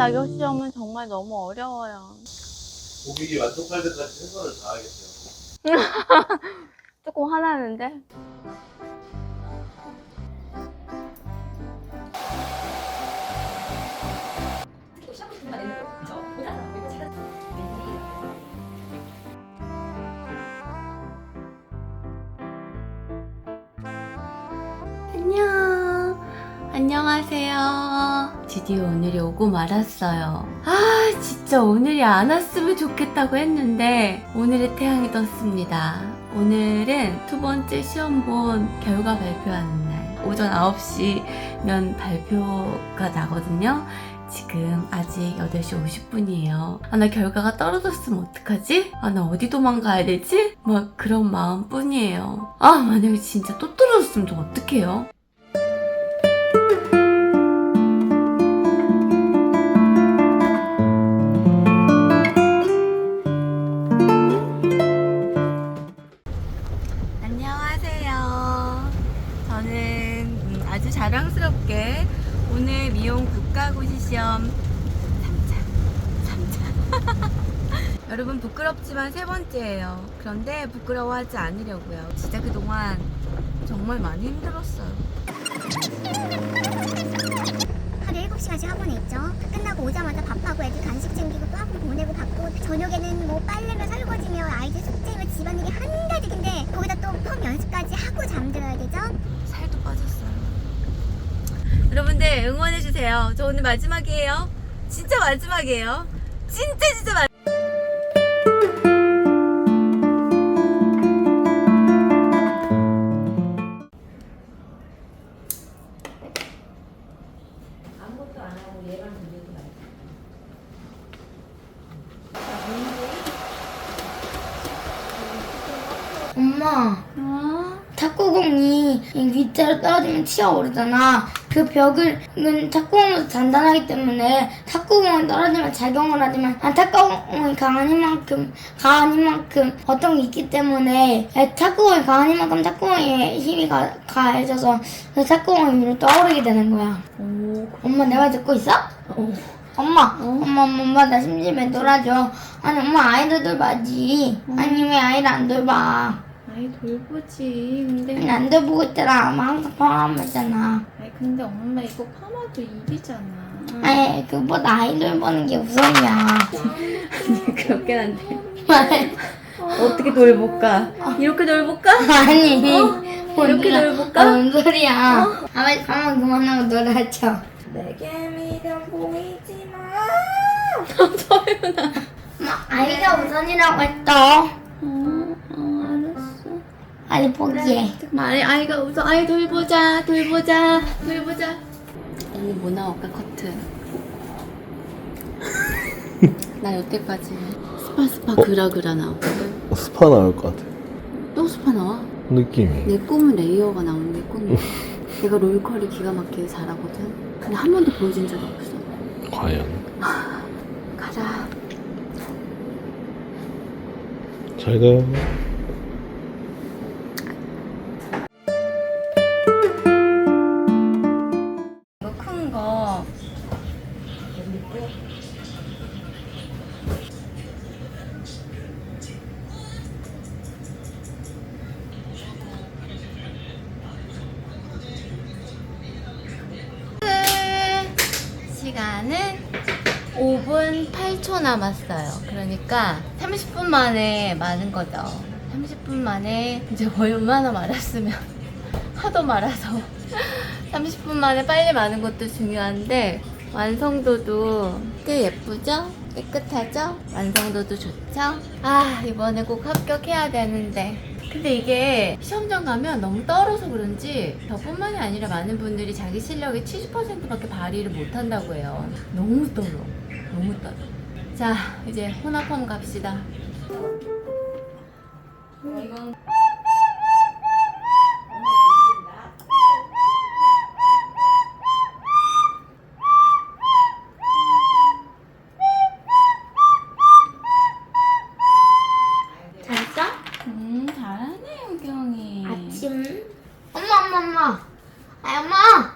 자격 시험은 정말 너무 어려워요. 고객이 만족할 때까지 최선을 다하겠어요. 조금 화나는데? 분만 거 그죠? 안녕. 안녕하세요. 드디어 오늘이 오고 말았어요. 아, 진짜 오늘이 안 왔으면 좋겠다고 했는데, 오늘의 태양이 떴습니다. 오늘은 두 번째 시험 본 결과 발표하는 날. 오전 9시면 발표가 나거든요. 지금 아직 8시 50분이에요. 아, 나 결과가 떨어졌으면 어떡하지? 아, 나 어디 도망가야 되지? 막 그런 마음 뿐이에요. 아, 만약에 진짜 또 떨어졌으면 저 어떡해요? 아주 자랑스럽게 오늘 미용 국가고시 시험 3차, 3차. 여러분 부끄럽지만 세 번째예요. 그런데 부끄러워하지 않으려고요. 진짜 그동안 정말 많이 힘들었어요. 하루 7시간씩 학원에 있죠. 끝나고 오자마자 밥하고 애들 간식 챙기고 또 학원 보내고 받고 저녁에는 뭐 빨래며 설거지며 아이들 숙제며 집안일이 한가득인데 거기다 또 펌 연습까지 하고 잠들어야 되죠. 여러분들 응원해주세요. 저 오늘 마지막이에요. 진짜 마지막이에요. 진짜 진짜 마지막. 튀어오르잖아. 그 벽을 은 탁구공으로 단단하기 때문에 탁구공은 떨어지면 작용을 하지만 안 탁구공이 강한 힘만큼 강한 힘만큼 어떤 게 있기 때문에 에, 탁구공이 강한 힘만큼 탁구공의 힘이 가, 가해져서 그 탁구공 위로 떠오르게 되는 거야. 오, 엄마 내 말 듣고 있어? 어. 엄마, 엄마, 엄마, 엄마, 나 심심해 놀아줘. 아니, 엄마 아이들 돌봐지. 아니, 왜 아이를 안 돌봐? 아이 돌보지. 근데 안 돌보고 있잖아. 엄마 항상 파마하면 있잖아. 아이 근데 엄마 이거 파마도 일이잖아. 아니, 그보다 아이 돌 보는 게 우선이야. 그렇긴 한데. 어떻게 돌볼까? 이렇게 돌볼까? 아니, 이렇게 돌볼까? 아, 뭔 소리야. 아버지 파마 그만하고 놀아줘. 내게 믿음 보이지 마. 엄마, 아이가 우선이라고 했어. 어, 어, 알았어. 아니, 포기해. 아이, 아이가 웃어. 아이, 돌보자, 돌보자, 돌보자. 언니 뭐 나올까, 커트? 나 여태까지 스파 스파 그라 그라 나왔거든. 스파 나올 것 같아. 또 스파 나와? 느낌이. 내 꿈은 레이어가 나오는 게 꿈이야. 내가 롤컬을 기가 막히게 잘하거든. 근데 한 번도 보여준 적이 없어. 과연. 가자. 잘 가. 시간은 5분 8초 남았어요. 그러니까 30분 만에 마는 거죠. 30분 만에 이제 얼마나 말았으면 하도 말아서 30분 만에 빨리 마는 것도 중요한데 완성도도 꽤 예쁘죠? 깨끗하죠? 완성도도 좋죠? 아 이번에 꼭 합격해야 되는데 근데 이게 시험장 가면 너무 떨어서 그런지 저뿐만이 아니라 많은 분들이 자기 실력의 70%밖에 발휘를 못한다고 해요. 너무 떨어. 너무 떨어. 자 이제 혼합험 갑시다. 이건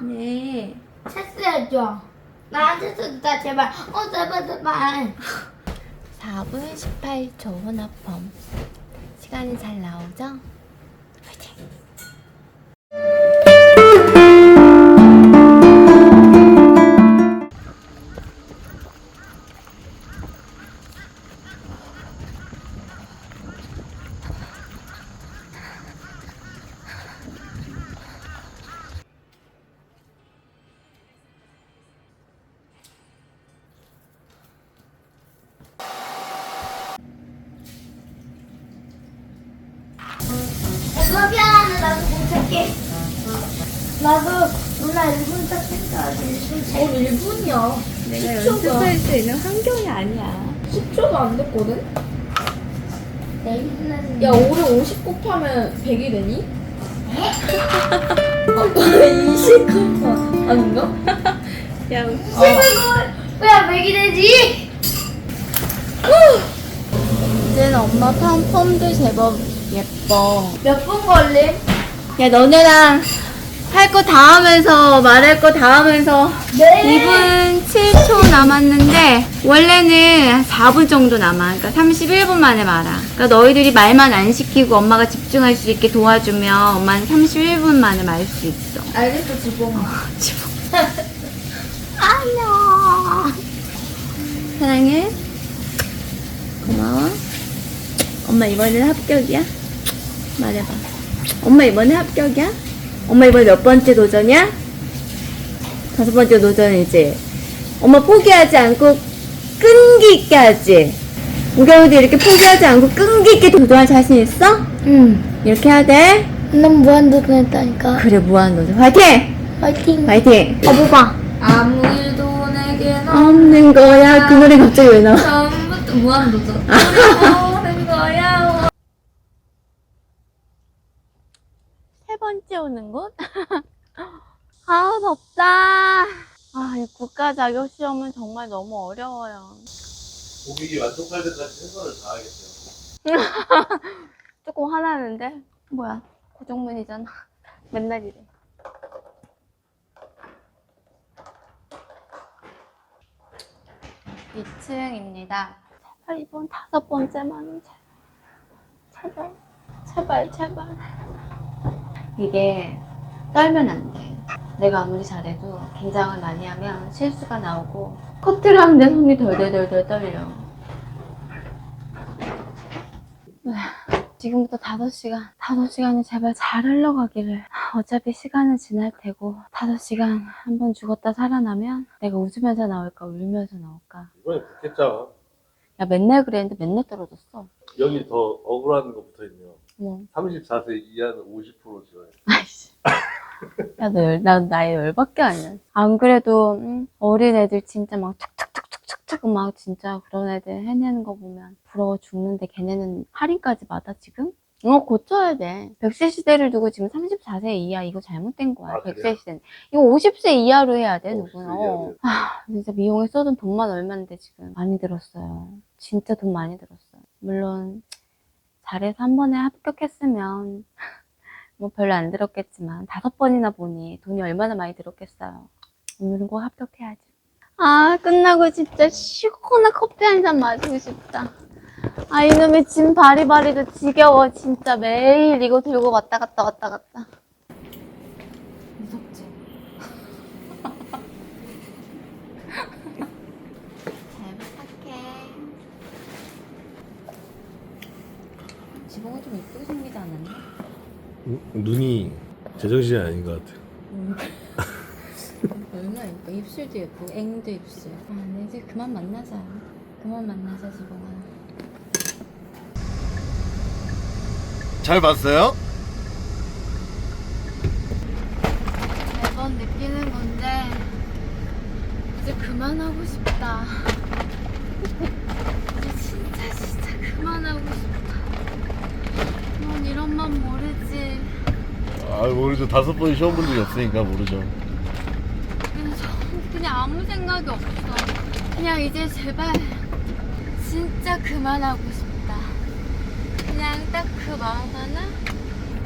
엄마. 네 체스해줘. 나 나한테 쏜다 제발 어 제발 제발 4분 18초 혼합펌. 시간이 잘 나오죠? 엄마 미안해 나도 못 찾게 나도 누나 1분 찾겠다 1분 1분이야 내가 연습할 수 있는 환경이 아니야. 10초도 안 됐거든? 야, 올해 50 곱하면 100이 되니? 아, 20 곱하 아닌가? 야, 10을 왜 맥이 되지? 이제는 엄마 펌, 펌도 제법 예뻐. 몇 분 걸림? 야, 너네랑 할 거 다 하면서, 말할 거 다 하면서, 네 2분 7초 남았는데, 원래는 4분 정도 남아. 그러니까 31분 만에 말아. 그러니까 너희들이 말만 안 시키고 엄마가 집중할 수 있게 도와주면 엄마는 31분 만에 말 수 있어. 알겠어 지봉아 지금. 안녕. 사랑해. 고마워. 엄마 이번엔 합격이야? 말해봐. 엄마 이번에 합격이야? 엄마 이번에 몇 번째 도전이야? 다섯 번째 도전이지. 엄마 포기하지 않고 끈기 있게 하지. 우경이도 이렇게 포기하지 않고 끈기 있게 도전할 자신 있어? 응난 이렇게 해야 돼. 무한도전 했다니까 그래 무한도전. 화이팅! 화이팅 화이팅! 가보봐 아무 일도 내겐 없는 거야. 그 노래 갑자기 왜 나와? 처음부터 무한도전. 오는 거야. 번째 오는 곳? 아, 덥다. 아, 이 국가 자격 시험은 정말 너무 어려워요. 고객이 만족할 때까지 최선을 다하겠어요. 조금 화나는데? 뭐야, 고정문이잖아. 맨날 이래. 2층입니다. 제발 이번 다섯 번째만은 제발, 제발, 제발, 제발. 이게 떨면 안 돼. 내가 아무리 잘해도 긴장을 많이 하면 실수가 나오고 커트를 하는데 손이 덜덜덜덜 떨려. 지금부터 5시간, 5시간이 제발 잘 흘러가기를. 어차피 시간은 지날 테고, 5시간 한 번 죽었다 살아나면 내가 웃으면서 나올까, 울면서 나올까. 이번에 붙겠죠. 야, 맨날 그랬는데 맨날 떨어졌어. 여기 더 억울한 거 붙어 있네요. 뭐. 34세 이하는 50% 지원. 아이씨. 야, 너 열, 나, 나이 열밖에 아니야. 안 그래도, 음, 어린 애들 진짜 막 툭툭툭툭툭툭 막 진짜 그런 애들 해내는 거 보면 부러워 죽는데 걔네는 할인까지 받아, 지금? 이거 고쳐야 돼. 100세 시대를 두고 지금 34세 이하 이거 잘못된 거야. 아, 100세 그래요? 시대는. 이거 50세 이하로 해야 돼, 50세 누구나. 이하로요? 어. 아, 진짜 미용에 써둔 돈만 얼마인데 지금. 많이 들었어요. 진짜 돈 많이 들었어요. 물론, 잘해서 한 번에 합격했으면 뭐 별로 안 들었겠지만 다섯 번이나 보니 돈이 얼마나 많이 들었겠어요. 오늘은 꼭 합격해야지. 아 끝나고 진짜 시원한 커피 한 잔 마시고 싶다. 아 이놈의 짐 바리바리도 지겨워 진짜 매일 이거 들고 왔다 갔다 왔다 갔다. 무섭지? 잘 부탁해. 지붕은 좀 이쁘게 생기지 않았나? 눈이 제정신이 아닌 것 같아요. 얼마나 예뻐. 입술도 예쁘고, 앵도 입술. 아, 네, 이제 그만 만나자. 그만 만나자, 지봉아. 잘 봤어요? 매번 느끼는 건데, 이제 그만하고 싶다. 이제 진짜, 진짜 그만하고 싶다. 넌 이런 맘 모르지. 아 모르죠. 다섯 번 시험 본 적이 없으니까 모르죠. 그냥, 저- 그냥 아무 생각이 없어. 그냥 이제 제발 진짜 그만하고 싶다. 그냥 딱 그 마음 하나?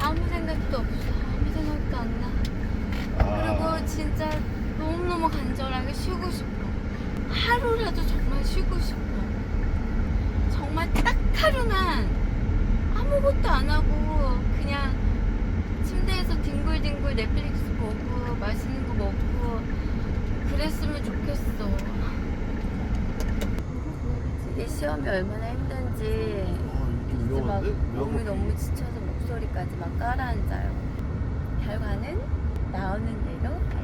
아무 생각도 없어. 아무 생각도 안 나. 아, 그리고 진짜 너무너무 간절하게 쉬고 싶어. 하루라도 정말 쉬고 싶어. 정말 딱 하루만 아무것도 안 하고 그냥 침대에서 뒹굴뒹굴 넷플릭스 보고 맛있는 거 먹고 그랬으면 좋겠어. 이게 시험이 얼마나 힘든지 이제 막 몸이 너무 지쳐서 목소리까지 막 깔아앉아요. 결과는 나오는 대로.